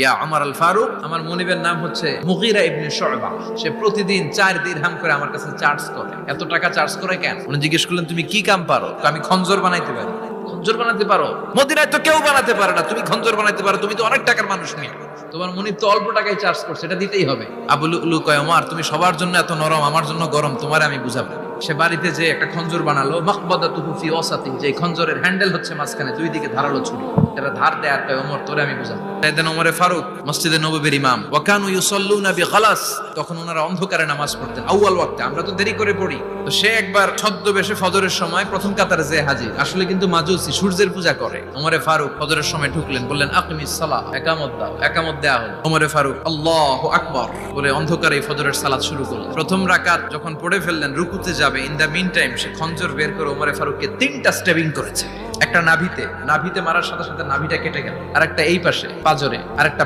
ইয়া আমার আল ফারুক আমার মনিবের নাম হচ্ছে মুগিরা ইবনে সে প্রতিদিন চার দিরহাম করে আমার কাছে চার্জ করে। এত টাকা চার্জ করে কেন? উনি জিজ্ঞেস করলেন, তুমি কি কাম পারো? আমি খঞ্জর বানাইতে পারি। খঞ্জর বানাতে পারো? মদিনায় তো কেউ বানাতে পারে না। তুমি খঞ্জর বানাতে পারো, তুমি তো অনেক টাকার মানুষ নিয়ে তোমার মনিব তো অল্প টাকায় চার্জ করছে, এটা দিতেই হবে। আবু লুলু কয় তুমি সবার জন্য এত নরম, আমার জন্য গরম, তোমার আমি বুঝাবো। সে বাড়িতে যে একটা খঞ্জর বানালো মাকবাদা তুহু ফি ওসাতি যে খঞ্জরের হ্যান্ডেল হচ্ছে মাঝখানে, দুই দিকে ধারালো ছুরি। এটা ধার দেয় আর কয়, ওমর, তোরে আমি বুঝাবো। এদিন ওমরে ফারুক, মসজিদে নববীর ইমাম। ওয়াকানু ইউসাল্লুনা বিখালাস। তখন ওনারা অন্ধকারে নামাজ পড়তেন, আউয়াল ওয়াক্তে। আমরা তো দেরি করে পড়ি। তো সে একবার ছদ্মবেশে ফজরের সময় প্রথম কাতারে যে হাজির। আসলে কিন্তু মাজুসি সূর্যের পূজা করে। ওমরে ফারুক ফজরের সময় ঢুকলেন, বললেন, আকমিস সালাহ একামত দাও, একামত দেয়া হলো। ওমরে ফারুক, আল্লাহু আকবার, বলে অন্ধকারে ফজরের সালাত শুরু করলেন। প্রথম রাকাত যখন পড়ে ফেললেন, রুকুতে যাবে ইন দ্য মিন টাইম সে খঞ্জর বের করে ওমরে ফারুককে তিনটা স্টেবিং করেছে। একটা নাভিতে নাভিতে মারার সাথে সাথে নাভিটা কেটে গেল। আর একটা এই পাশে, পাজরে আর একটা